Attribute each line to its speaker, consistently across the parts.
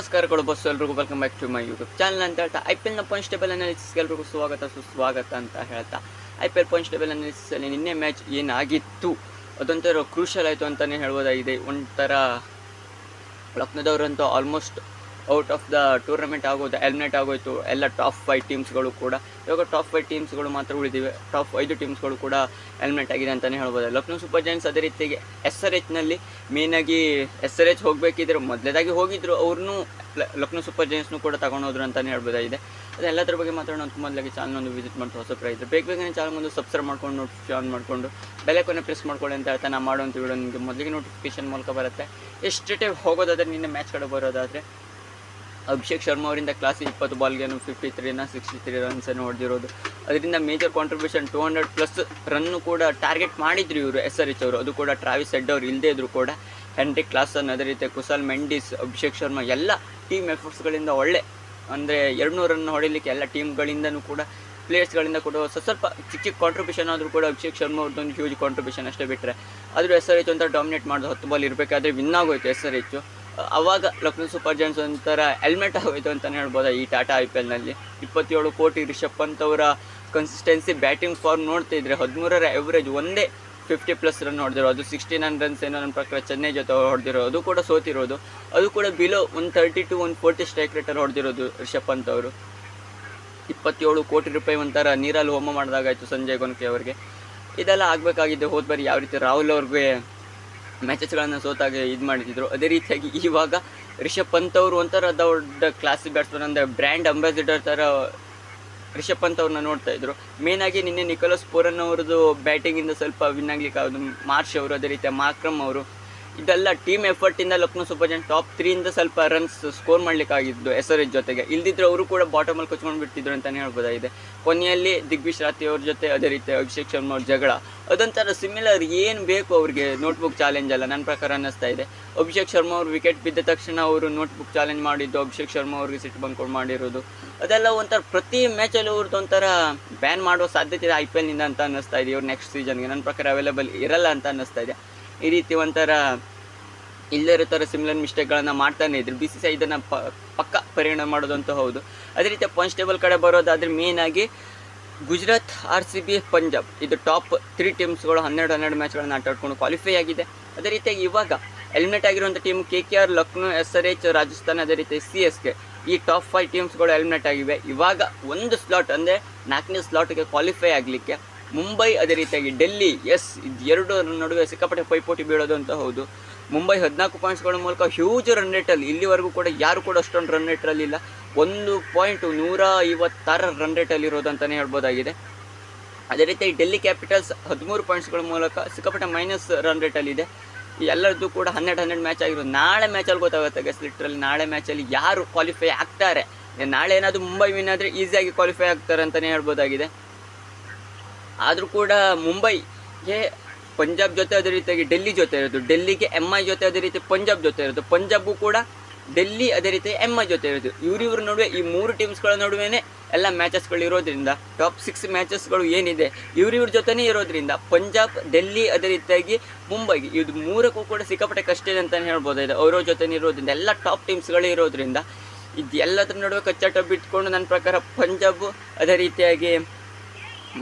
Speaker 1: ನಮಸ್ಕಾರಗಳು ಬಸ್ ಎಲ್ರಿಗೂ welcome back to my YouTube channel ಅಂತ ಹೇಳ್ತಾ ಐ ಪಿ ಎಲ್ನ ಪಾಯಿಂಟ್ಸ್ಟೇಬಲ್ ಅನಾಲಿಸಿಸ್ ಎಲ್ರಿಗೂ ಸ್ವಾಗತ, ಸುಸ್ವಾಗತ ಅಂತ ಹೇಳ್ತಾ. I P L points table ಅನಾಲಿಸಿಸಲ್ಲಿ ನಿನ್ನೆ ಮ್ಯಾಚ್ ಏನಾಗಿತ್ತು? ಅದೊಂಥರ ಕ್ರೂಷಲ್ ಆಯಿತು ಅಂತಲೇ ಹೇಳ್ಬೋದಾಗಿದೆ. ಒಂಥರ ಲಕ್ನೋದವರಂತೂ almost out of the tournament ಆಗೋದು ಎಲಿಮಿನೇಟ್ ಆಗೋಯ್ತು, ಎಲ್ಲ ಟಾಪ್ ಫೈವ್ ಟೀಮ್ಸ್ಗಳು ಕೂಡ, ಇವಾಗ ಟಾಪ್ ಫೈವ್ ಟೀಮ್ಸ್ಗಳು ಮಾತ್ರ ಉಳಿದಿವೆ. ಟಾಪ್ ಐದು ಟೀಮ್ಸ್ಗಳು ಕೂಡ ಎಲಿಮಿನೇಟ್ ಆಗಿದೆ ಅಂತಲೇ ಹೇಳ್ಬೋದು ಲಕ್ನೋ ಸೂಪರ್ ಜೈನ್ಸ್ ಅದೇ ರೀತಿಗೆ ಎಸ್ ಆರ್ ಎಚ್ನಲ್ಲಿ ಮೇನಾಗಿ ಎಸ್ ಆರ್ ಎಚ್ ಹೋಗಬೇಕಿದ್ರೆ ಮೊದಲೇದಾಗಿ ಹೋಗಿದ್ರು ಅವ್ರನ್ನೂ ಲಕ್ನೋ ಸೂಪರ್ ಜೈನ್ಸ್ನು ಕೂಡ ತಗೊಂಡೋದ್ರು ಅಂತಲೇ ಹೇಳ್ಬೋದಾಗಿದೆ. ಅದೆಲ್ಲದ್ರ ಬಗ್ಗೆ ಮಾತಾಡೋಣ ಅಂತ ಮೊದಲಾಗಿ ಚಾನಲ್ ಒಂದು ವಿಸಿಟ್ ಮಾಡ್ತಾ ಹೊಸ ಪ್ರೈಸ್ ಬೇಗ ಬೇಗನೆ ಚಾನಲ್ ಒಂದು ಸಬ್ಸ್ಕ್ರೈಬ್ ಮಾಡ್ಕೊಂಡು ನೋಟಿಫಿಕೇಶನ್ ಮಾಡಿಕೊಂಡು ಬೆಲೆ ಕೊನೆ ಪ್ರೆಸ್ ಮಾಡ್ಕೊಳ್ಳಿ ಅಂತ ಹೇಳ್ತಾ ನಾನು ಅಂತ ವಿಡಿಯೋ ನಿಮಗೆ ಮೊದಲಿಗೆ ನೋಟಿಫಿಕೇಶನ್ ಮೂಲಕ ಬರುತ್ತೆ. ಎಷ್ಟು ಹೋಗೋದಾದ್ರೆ, ನಿನ್ನೆ ಮ್ಯಾಚ್ ಕಡೆ ಬರೋದಾದರೆ ಅಭಿಷೇಕ್ ಶರ್ಮಾ ಅವರಿಂದ ಕ್ಲಾಸ್ ಇಪ್ಪತ್ತು ಬಾಲ್ಗೆ ಫಿಫ್ಟಿ ತ್ರೀನ ಸಿಕ್ಸ್ಟಿ ತ್ರೀ ರನ್ಸನ್ನು ಹೊಡೆದಿರೋದು. ಅದರಿಂದ major contribution two hundred plus run ಕೂಡ ಟಾರ್ಗೆಟ್ ಮಾಡಿದ್ರು ಇವರು ಎಸ್ ಆರ್ ಎಚ್ ಅವರು. ಅದು ಕೂಡ ಟ್ರಾವಿಸ್ ಹೆಡ್ ಅವರು ಇಲ್ಲದೇ ಇದ್ರು ಕೂಡ. ಹೆನ್ರಿ ಕ್ಲಾಸನ್ ಅದೇ ರೀತಿ ಕುಶಲ್ ಮೆಂಡಿಸ್, ಅಭಿಷೇಕ್ ಶರ್ಮಾ, ಎಲ್ಲ ಟೀಮ್ ಎಫರ್ಟ್ಸ್ಗಳಿಂದ ಒಳ್ಳೆ. ಅಂದರೆ ಎರಡುನೂರು ರನ್ ಹೊಡಿಲಿಕ್ಕೆ ಎಲ್ಲ ಟೀಮ್ಗಳಿಂದನೂ ಕೂಡ ಪ್ಲೇಯರ್ಸ್ಗಳಿಂದ ಕೂಡ ಸ್ವಲ್ಪ ಸ್ವಲ್ಪ ಚಿಕ್ಕ ಚಿಕ್ಕ ಕಾಂಟ್ರಿಬ್ಯೂಷನ್ ಆದರೂ ಕೂಡ ಅಭಿಷೇಕ್ ಶರ್ಮಾ ಅವ್ರದ್ದೊಂದು ಹ್ಯೂಜ್ ಕಾಂಟ್ರಿಬ್ಯೂಷನ್ ಅಷ್ಟೇ ಬಿಟ್ಟರೆ ಆದರೂ ಎಸ್ ಆರ್ ಎಚ್ ಅಂತ ಡಾಮಿನೇಟ್ ಮಾಡೋದು ಹತ್ತು ಬಾಲ್ ಇರಬೇಕಾದ್ರೆ ವಿನ್ ಆಗೋಯ್ತು ಎಸ್ ಆರ್ ಎಚ್ ಅವಾಗ ಲಕ್ನೋ ಸೂಪರ್ ಜೈನ್ಸ್ ಒಂಥರ ಹೆಲ್ಮೆಟ್ ಆಗೋಯ್ತು ಅಂತಲೇ ಹೇಳ್ಬೋದು ಈ ಟಾಟಾ ಐ ಪಿ ಎಲ್ನಲ್ಲಿ ಇಪ್ಪತ್ತೇಳು ಕೋಟಿ ರಿಷಬ್ ಪಂತ್ ಅವರ ಕನ್ಸಿಸ್ಟೆನ್ಸಿ ಬ್ಯಾಟಿಂಗ್ ಫಾರ್ಮ್ ನೋಡ್ತಾ ಇದ್ರೆ ಹದಿಮೂರರ ಎವ್ರೇಜ್ ಒಂದೇ ಫಿಫ್ಟಿ ಪ್ಲಸ್ ರನ್ ಹೊಡೆದಿರೋ ಅದು ಸಿಕ್ಸ್ಟಿ ನೈನ್ ರನ್ಸ್ ಏನೋ ನನ್ನ ಪ್ರಕಾರ ಚೆನ್ನೈ ಜೊತೆ ಹೊಡೆದಿರೋದು ಕೂಡ ಸೋತಿರೋದು, ಅದು ಕೂಡ below one thirty to one forty strike ರೇಟರ್ ಹೊಡೆದಿರೋದು ರಿಷಬ್ ಪಂತ್ ಅವರು. ಇಪ್ಪತ್ತೇಳು ಕೋಟಿ ರೂಪಾಯಿ ಒಂಥರ ನೀರಲ್ಲಿ ಹೋಮ ಮಾಡಿದಾಗಾಯಿತು ಸಂಜಯ್ ಗೊನ್ಕೆ ಅವರಿಗೆ. ಇದೆಲ್ಲ ಆಗಬೇಕಾಗಿದ್ದು ಹೋದ ಯಾವ ರೀತಿ ರಾಹುಲ್ ಅವ್ರಿಗೆ ಮ್ಯಾಚಸ್ಗಳನ್ನು ಸೋತಾಗ ಇದು ಮಾಡಿದ್ರು. ಅದೇ ರೀತಿಯಾಗಿ ಇವಾಗ ರಿಷಬ್ ಪಂತ್ ಅವರು ಒಂಥರ ದೊಡ್ಡ ಕ್ಲಾಸ್ ಬ್ಯಾಟ್ಸ್ಮನ್ ಅಂದರೆ ಬ್ರ್ಯಾಂಡ್ ಅಂಬಾಸಿಡರ್ ಥರ ರಿಷಬ್ ಪಂತ್ ಅವ್ರನ್ನ ನೋಡ್ತಾ ಇದ್ರು. ಮೇನ್ ಆಗಿ ನಿನ್ನೆ ನಿಕೋಲಸ್ ಪೋರನ್ ಅವ್ರದ್ದು ಬ್ಯಾಟಿಂಗಿಂದ ಸ್ವಲ್ಪ ವಿನ್ ಆಗ್ಲಿಕ್ಕೆ ಆಗೋದು, ಮಾರ್ಷ್ ಅವರು, ಅದೇ ರೀತಿಯ ಮಾಕ್ರಮ್ ಅವರು. ಇದೆಲ್ಲ ಟೀಮ್ ಎಫರ್ಟಿಂದ ಲಕ್ನೋ ಸೂಪರ್ ಜೈಂಟ್ ಟಾಪ್ ತ್ರೀಯಿಂದ ಸ್ವಲ್ಪ ರನ್ಸ್ ಸ್ಕೋರ್ ಮಾಡಲಿಕ್ಕಾಗಿದ್ದು ಎಸ್ ಜೊತೆಗೆ. ಇಲ್ದಿದ್ರೆ ಅವರು ಕೂಡ ಬಾಟಮಲ್ಲಿ ಕೊಚ್ಕೊಂಡು ಬಿಟ್ಟಿದ್ರು ಅಂತಲೇ ಹೇಳ್ಬೋದಾಗಿದೆ. ಕೊನೆಯಲ್ಲಿ ದಿಗ್ವಿಶ್ ರಾತಿ ಅವ್ರ ಜೊತೆ ಅದೇ ರೀತಿ ಅಭಿಷೇಕ್ ಶರ್ಮಾ ಅವ್ರ ಜಗಳ. ಅದೊಂಥರ ಸಿಮಿಲರ್ ಏನು ಬೇಕು ಅವ್ರಿಗೆ ನೋಟ್ಬುಕ್ ಚಾಲೆಂಜ್ ಅಲ್ಲ ನನ್ನ ಪ್ರಕಾರ ಅನ್ನಿಸ್ತಾ ಇದೆ. ಅಭಿಷೇಕ್ ಶರ್ಮಾ ಅವರು ವಿಕೆಟ್ ಬಿದ್ದ ತಕ್ಷಣ ಅವರು ನೋಟ್ಬುಕ್ ಚಾಲೆಂಜ್ ಮಾಡಿದ್ದು, ಅಭಿಷೇಕ್ ಶರ್ಮಾ ಅವ್ರಿಗೆ ಸಿಟ್ಟು ಬಂದ್ಕೊಂಡು ಮಾಡಿರೋದು. ಅದೆಲ್ಲ ಒಂಥರ ಪ್ರತಿ ಮ್ಯಾಚಲ್ಲಿ ಅವ್ರದ್ದು ಒಂಥರ ಬ್ಯಾನ್ ಮಾಡೋ ಸಾಧ್ಯತೆ ಇದೆ ಐ ಪಿ ಎಲ್ನಿಂದ ಅಂತ ಅನ್ನಿಸ್ತಾ ಇದೆ, ಇವ್ರು ನೆಕ್ಸ್ಟ್ ಸೀಸನ್ಗೆ ನನ್ನ ಪ್ರಕಾರ ಅವೈಲೇಬಲ್ ಇರಲ್ಲ ಅಂತ ಅನ್ನಿಸ್ತಾ ಇದೆ. ಈ ರೀತಿ ಒಂಥರ ಇಲ್ಲದೇ ಇರೋ ಥರ ಸಿಮಿಲರ್ ಮಿಸ್ಟೇಕ್ಗಳನ್ನು ಮಾಡ್ತಾನೆ ಇದ್ರು. ಬಿ ಸಿ ಸಿ ಇದನ್ನು ಪ, ಪಕ್ಕ ಪರಿಣಾಮ ಮಾಡೋದಂತೂ ಹೌದು. ಅದೇ ರೀತಿ ಕಾನ್ಸ್ಟೇಬಲ್ ಕಡೆ ಬರೋದಾದರೆ ಮೇಯ್ನಾಗಿ Gujarat R C B Punjab ಇದು ಟಾಪ್ ತ್ರೀ ಟೀಮ್ಸ್ಗಳು ಹನ್ನೆರಡು ಹನ್ನೆರಡು ಮ್ಯಾಚ್ಗಳನ್ನು ಆಟ ಆಡ್ಕೊಂಡು ಕ್ವಾಲಿಫೈ ಆಗಿದೆ. ಅದೇ ರೀತಿಯಾಗಿ ಇವಾಗ ಎಲಿಮಿನೇಟ್ ಆಗಿರುವಂಥ team K K R Lucknow S R H Rajasthan ಅದೇ ರೀತಿ ಸಿ ಎಸ್ ಕೆ ಈ ಟಾಪ್ ಫೈವ್ ಟೀಮ್ಸ್ಗಳು ಎಲಿಮಿನೇಟ್ ಆಗಿವೆ. ಇವಾಗ ಒಂದು ಸ್ಲಾಟ್ ಅಂದರೆ ನಾಲ್ಕನೇ ಸ್ಲಾಟ್ಗೆ ಕ್ವಾಲಿಫೈ ಆಗಲಿಕ್ಕೆ ಮುಂಬೈ ಅದೇ ರೀತಿಯಾಗಿ ಡೆಲ್ಲಿ, ಎಸ್ ಇದು ಎರಡು ನಡುವೆ ಸಿಕ್ಕಾಪಟ್ಟೆ ಪೈಪೋಟಿ ಬೀಳೋದು ಅಂತ ಹೌದು. ಮುಂಬೈ ಹದಿನಾಲ್ಕು ಪಾಯಿಂಟ್ಸ್ಗಳ ಮೂಲಕ ಹ್ಯೂಜ್ ರನ್ ರೇಟಲ್ಲಿ ಇಲ್ಲಿವರೆಗೂ ಕೂಡ ಯಾರು ಕೂಡ ಅಷ್ಟೊಂದು ರನ್ ರೇಟ್ರಲ್ಲಿ ಇಲ್ಲ. ಒಂದು ಪಾಯಿಂಟ್ ನೂರ ಐವತ್ತಾರ ರನ್ ರೇಟಲ್ಲಿ ಇರೋದು ಅಂತಲೇ ಹೇಳ್ಬೋದಾಗಿದೆ. ಅದೇ ರೀತಿ ಡೆಲ್ಲಿ ಕ್ಯಾಪಿಟಲ್ಸ್ ಹದಿಮೂರು ಪಾಯಿಂಟ್ಸ್ಗಳ ಮೂಲಕ ಸಿಕ್ಕಾಪಟ್ಟೆ ಮೈನಸ್ ರನ್ ರೇಟಲ್ಲಿದೆ ಎಲ್ಲರದ್ದು ಕೂಡ ಹನ್ನೆರಡು ಹನ್ನೆರಡು ಮ್ಯಾಚ್ ಆಗಿರೋದು. ನಾಳೆ ಮ್ಯಾಚಲ್ಲಿ ಗೊತ್ತಾಗುತ್ತೆ ಗಸ್ ಲಿಟ್ರಲ್ಲಿ ನಾಳೆ ಮ್ಯಾಚಲ್ಲಿ ಯಾರು ಕ್ವಾಲಿಫೈ ಆಗ್ತಾರೆ. ನಾಳೆ ಏನಾದರೂ ಮುಂಬೈ ವಿನ್ ಆದರೆ ಈಸಿಯಾಗಿ ಕ್ವಾಲಿಫೈ ಆಗ್ತಾರೆ ಅಂತಲೇ ಹೇಳ್ಬೋದಾಗಿದೆ. ಆದರೂ ಕೂಡ ಮುಂಬೈಗೆ ಪಂಜಾಬ್ ಜೊತೆ ಅದೇ ರೀತಿಯಾಗಿ ಡೆಲ್ಲಿ ಜೊತೆ ಇರೋದು. ಡೆಲ್ಲಿಗೆ ಎಂ ಐ ಜೊತೆ ಅದೇ ರೀತಿ ಪಂಜಾಬ್ ಜೊತೆ ಇರೋದು. ಪಂಜಾಬು ಕೂಡ ಡೆಲ್ಲಿ ಅದೇ ರೀತಿ ಎಂ ಐ ಜೊತೆ ಇರೋದು. ಇವರಿವ್ರ ನಡುವೆ ಈ ಮೂರು ಟೀಮ್ಸ್ಗಳ ನಡುವೆ ಎಲ್ಲ ಮ್ಯಾಚಸ್ಗಳು ಇರೋದ್ರಿಂದ ಟಾಪ್ ಸಿಕ್ಸ್ ಮ್ಯಾಚಸ್ಗಳು ಏನಿದೆ, ಇವರಿವ್ರ ಜೊತೆನೇ ಇರೋದ್ರಿಂದ ಪಂಜಾಬ್, ಡೆಲ್ಲಿ ಅದೇ ರೀತಿಯಾಗಿ ಮುಂಬೈಗೆ ಇದು ಮೂರಕ್ಕೂ ಕೂಡ ಸಿಕ್ಕಾಪಟ್ಟೆ ಕಷ್ಟ ಇದೆ ಅಂತಲೇ ಹೇಳ್ಬೋದಾಗಿದೆ ಅವರ ಜೊತೆನೇ ಇರೋದ್ರಿಂದ, ಎಲ್ಲ ಟಾಪ್ ಟೀಮ್ಸ್ಗಳೇ ಇರೋದ್ರಿಂದ. ಇದು ಎಲ್ಲದ್ರ ನಡುವೆ ಕಚ್ಚಾಟ ಬಿಟ್ಕೊಂಡು ನನ್ನ ಪ್ರಕಾರ ಪಂಜಾಬ್ ಅದೇ ರೀತಿಯಾಗಿ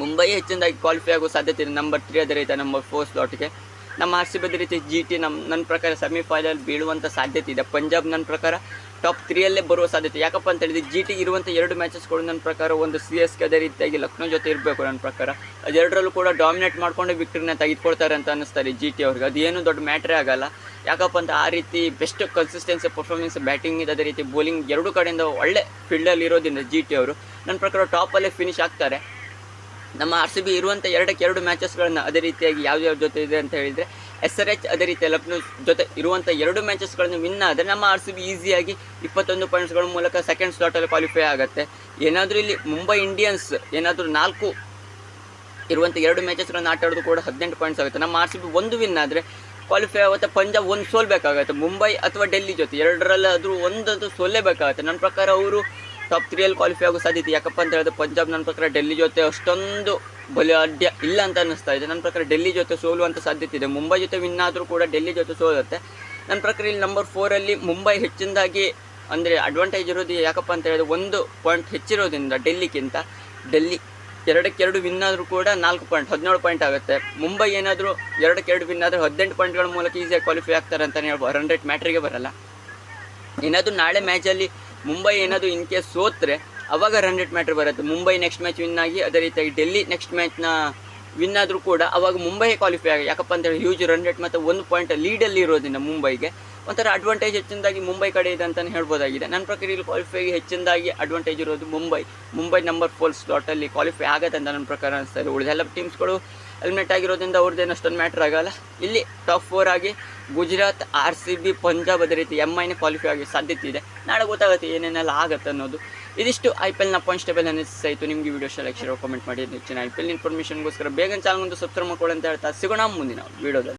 Speaker 1: ಮುಂಬೈ ಹೆಚ್ಚಿನದಾಗಿ ಕ್ವಾಲಿಫೈ ಆಗೋ ಸಾಧ್ಯತೆ ಇದೆ. ನಂಬರ್ ತ್ರೀ ಅದೇ ರೀತಿ ನಂಬರ್ ಫೋರ್ ಸ್ಲಾಟ್ಗೆ ನಮ್ಮ ಆರ್ ಸಿ ರೀತಿ ಜಿ ಟಿ ನಮ್ಮ ನನ್ನ ಪ್ರಕಾರ ಸೆಮಿಫೈನಲ್ ಬೀಳುವಂಥ ಸಾಧ್ಯತೆ ಇದೆ. ಪಂಜಾಬ್ ನನ್ನ ಪ್ರಕಾರ ಟಾಪ್ ತ್ರೀಯಲ್ಲೇ ಬರುವ ಸಾಧ್ಯತೆ. ಯಾಕಪ್ಪ ಅಂತ ಹೇಳಿದ್ರೆ ಜಿ ಟಿ ಇರುವಂಥ ಎರಡು ಮ್ಯಾಚಸ್ಗಳು ನನ್ನ ಪ್ರಕಾರ ಒಂದು ಸಿ ಎಸ್ ಕೆ ಅದೇ ರೀತಿಯಾಗಿ ಲಕ್ನೋ ಜೊತೆ ಇರಬೇಕು ನನ್ನ ಪ್ರಕಾರ. ಅದೆರಡರಲ್ಲೂ ಕೂಡ ಡಾಮಿನೇಟ್ ಮಾಡ್ಕೊಂಡು ವಿಕ್ಟ್ರಿನ ತೆಗೆದುಕೊಳ್ತಾರೆ ಅಂತ ಅನ್ನಿಸ್ತಾರೆ ಜಿ ಟಿ ಅವ್ರಿಗೆ. ಅದೇನು ದೊಡ್ಡ ಮ್ಯಾಟ್ರೇ ಆಗಲ್ಲ. ಯಾಕಪ್ಪ ಅಂತ ಆ ರೀತಿ ಬೆಸ್ಟ್ ಕನ್ಸಿಸ್ಟೆನ್ಸಿ ಪರ್ಫಾರ್ಮೆನ್ಸ್ ಬ್ಯಾಟಿಂಗ್ ಅದೇ ರೀತಿ ಬೌಲಿಂಗ್ ಎರಡು ಕಡೆಯಿಂದ ಒಳ್ಳೆ ಫೀಲ್ಡಲ್ಲಿ ಇರೋದ್ರಿಂದ ಜಿ ಟಿ ಅವರು ನನ್ನ ಪ್ರಕಾರ ಟಾಪಲ್ಲೇ ಫಿನಿಶ್ ಆಗ್ತಾರೆ. ನಮ್ಮ ಆರ್ ಸಿ ಬಿ ಇರುವಂಥ ಎರಡಕ್ಕೆ ಎರಡು ಮ್ಯಾಚಸ್ಗಳನ್ನು ಅದೇ ರೀತಿಯಾಗಿ ಯಾವ್ಯಾವ ಜೊತೆ ಇದೆ ಅಂತ ಹೇಳಿದರೆ ಎಸ್ ಆರ್ ಎಚ್ ಅದೇ ರೀತಿ ಲಕ್ನೋ ಜೊತೆ ಇರುವಂಥ ಎರಡು ಮ್ಯಾಚಸ್ಗಳನ್ನು ವಿನ್ ಆದರೆ ನಮ್ಮ ಆರ್ ಸಿ ಬಿ ಈಸಿಯಾಗಿ ಇಪ್ಪತ್ತೊಂದು ಪಾಯಿಂಟ್ಸ್ಗಳ ಮೂಲಕ ಸೆಕೆಂಡ್ ಸ್ಲಾಟಲ್ಲಿ ಕ್ವಾಲಿಫೈ ಆಗುತ್ತೆ. ಏನಾದರೂ ಇಲ್ಲಿ ಮುಂಬೈ ಇಂಡಿಯನ್ಸ್ ಏನಾದರೂ ನಾಲ್ಕು ಇರುವಂಥ ಎರಡು ಮ್ಯಾಚಸ್ಗಳನ್ನು ಆಟ ಆಡೋದು ಕೂಡ ಹದಿನೆಂಟು ಪಾಯಿಂಟ್ಸ್ ಆಗುತ್ತೆ. ನಮ್ಮ ಆರ್ ಸಿ ಬಿ ಒಂದು ವಿನ್ ಆದರೆ ಕ್ವಾಲಿಫೈ ಆಗುತ್ತೆ ಪಂಜಾಬ್ ಒಂದು ಸೋಲ್ಬೇಕಾಗುತ್ತೆ. ಮುಂಬೈ ಅಥವಾ ಡೆಲ್ಲಿ ಜೊತೆ ಎರಡರಲ್ಲಾದರೂ ಒಂದಂತೂ ಸೋಲೇಬೇಕಾಗುತ್ತೆ ನನ್ನ ಪ್ರಕಾರ ಅವರು ಟಾಪ್ ತ್ರೀಯಲ್ಲಿ ಕ್ವಾಲಿಫೈ ಆಗೋ ಸಾಧ್ಯತೆ. ಯಾಕಪ್ಪ ಅಂತ ಹೇಳಿದ್ರೆ ಪಂಜಾಬ್ ನನ್ನ ಪ್ರಕಾರ ಡೆಲ್ಲಿ ಜೊತೆ ಅಷ್ಟೊಂದು ಬಲಿಯಾಢ್ಯ ಇಲ್ಲ ಅಂತ ಅನ್ನಿಸ್ತಾ ಇದೆ. ನನ್ನ ಪ್ರಕಾರ ಡೆಲ್ಲಿ ಜೊತೆ ಸೋಲುವಂಥ ಸಾಧ್ಯತೆ ಇದೆ. ಮುಂಬೈ ಜೊತೆ ವಿನ್ ಆದರೂ ಕೂಡ ಡೆಲ್ಲಿ ಜೊತೆ ಸೋಲುತ್ತೆ. ನನ್ನ ಪ್ರಕಾರ ಇಲ್ಲಿ ನಂಬರ್ ಫೋರಲ್ಲಿ ಮುಂಬೈ ಹೆಚ್ಚಿನದಾಗಿ ಅಂದರೆ ಅಡ್ವಾಂಟೇಜ್ ಇರೋದು ಯಾಕಪ್ಪ ಅಂತ ಹೇಳಿದ್ರೆ ಒಂದು ಪಾಯಿಂಟ್ ಹೆಚ್ಚಿರೋದ್ರಿಂದ ಡೆಲ್ಲಿಗಿಂತ ಡೆಲ್ಲಿ ಎರಡಕ್ಕೆ ಎರಡು ವಿನ್ ಆದರೂ ಕೂಡ ನಾಲ್ಕು ಪಾಯಿಂಟ್ ಹದಿನೇಳು ಪಾಯಿಂಟ್ ಆಗುತ್ತೆ. ಮುಂಬೈ ಏನಾದರೂ ಎರಡಕ್ಕೆ ಎರಡು ವಿನ್ ಆದರೆ ಹದಿನೆಂಟು ಪಾಯಿಂಟ್ಗಳ ಮೂಲಕ ಈಸಿಯಾಗಿ ಕ್ವಾಲಿಫೈ ಆಗ್ತಾರೆ ಅಂತಲೇ ಹೇಳ್ಬೋದು. ರೇಟ್ ಮ್ಯಾಟ್ರಿಗೆ ಬರಲ್ಲ. ಏನಾದರೂ ನಾಳೆ ಮ್ಯಾಚಲ್ಲಿ ಮುಂಬೈ ಏನಾದರೂ ಇನ್ ಕೇಸ್ ಸೋತ್ರೆ, ಅವಾಗ ರನ್ ರೇಟ್ ಮ್ಯಾಟ್ರ್ ಬರುತ್ತೆ. ಮುಂಬೈ ನೆಕ್ಸ್ಟ್ ಮ್ಯಾಚ್ ವಿನ್ ಆಗಿ, ಅದೇ ರೀತಿಯಾಗಿ ಡೆಲ್ಲಿ ನೆಕ್ಸ್ಟ್ ಮ್ಯಾಚ್ನ ವಿನ್ ಆದರೂ ಕೂಡ ಅವಾಗ ಮುಂಬೈ ಕ್ವಾಲಿಫೈ ಆಗಿ. ಯಾಕಪ್ಪ ಅಂತೇಳಿ ಹ್ಯೂಜ್ ರನ್ ರೇಟ್ ಮತ್ತು ಒಂದು ಪಾಯಿಂಟ್ ಲೀಡಲ್ಲಿ ಇರೋದ್ರಿಂದ ಮುಂಬೈಗೆ. ಒಂಥರ ಅಡ್ವಾಂಟೇಜ್ ಹೆಚ್ಚಿನದಾಗಿ ಮುಂಬೈ ಕಡೆ ಇದೆ ಅಂತಲೇ ಹೇಳ್ಬೋದಾಗಿದೆ. ನನ್ನ ಪ್ರಕಾರ ಇಲ್ಲಿ ಕ್ವಾಲಿಫೈಗೆ ಹೆಚ್ಚಿನದಾಗಿ ಅಡ್ವಾಂಟೇಜ್ ಇರೋದು ಮುಂಬೈ. ಮುಂಬೈ ನಂಬರ್ ಫೋರ್ ಸ್ಲಾಟಲ್ಲಿ ಕ್ವಾಲಿಫೈ ಆಗುತ್ತೆ ಅಂತ ನನ್ನ ಪ್ರಕಾರ ಅನಿಸ್ತಾ ಇದೆ. ಉಳಿದೆಲ್ಲ ಟೀಮ್ಸ್ಗಳು ಎಲಿಮಿನೇಟ್ ಆಗಿರೋದ್ರಿಂದ ಅವ್ರದ್ದೇನು ಅಷ್ಟೊಂದು ಮ್ಯಾಟ್ರ್ ಆಗೋಲ್ಲ. ಇಲ್ಲಿ ಟಾಪ್ ಫೋರ್ ಆಗಿ Gujarat R C B Punjab ಅದೇ ರೀತಿ ಎಂ ಐನೇ ಕ್ವಾಲಿಫೈ ಆಗಿ ಸಾಧ್ಯತೆ ಇದೆ. ನಾಳೆ ಗೊತ್ತಾಗುತ್ತೆ ಏನೇನೆಲ್ಲ ಆಗುತ್ತೆ ಅನ್ನೋದು. ಇದಿಷ್ಟು ಐ ಪಿ ಎಲ್ನ ಪಾಯಿಂಟ್ ಟೇಬಲ್ ಅನಿಸ್ತಾಯಿತು ನಿಮಗೆ ವಿಡಿಯೋ ಲೈಕ್ ಶೇರ್ ಕಾಮೆಂಟ್ ಮಾಡಿ. ಹೆಚ್ಚಿನ ಐ ಪಿ ಎಲ್ ಇನ್ಫಾರ್ಮೇಷನ್ಗೋಸ್ಕರ ಬೇಗ ಚಾನಲ್ ಒಂದು ಸಬ್ಸ್ಕ್ರೈಬ್ ಮಾಡ್ಕೊಳ್ಳಿ ಅಂತ ಹೇಳ್ತಾ ಸಿಗೋಣ ಮುಂದಿನ ವಿಡಿಯೋದಲ್ಲಿ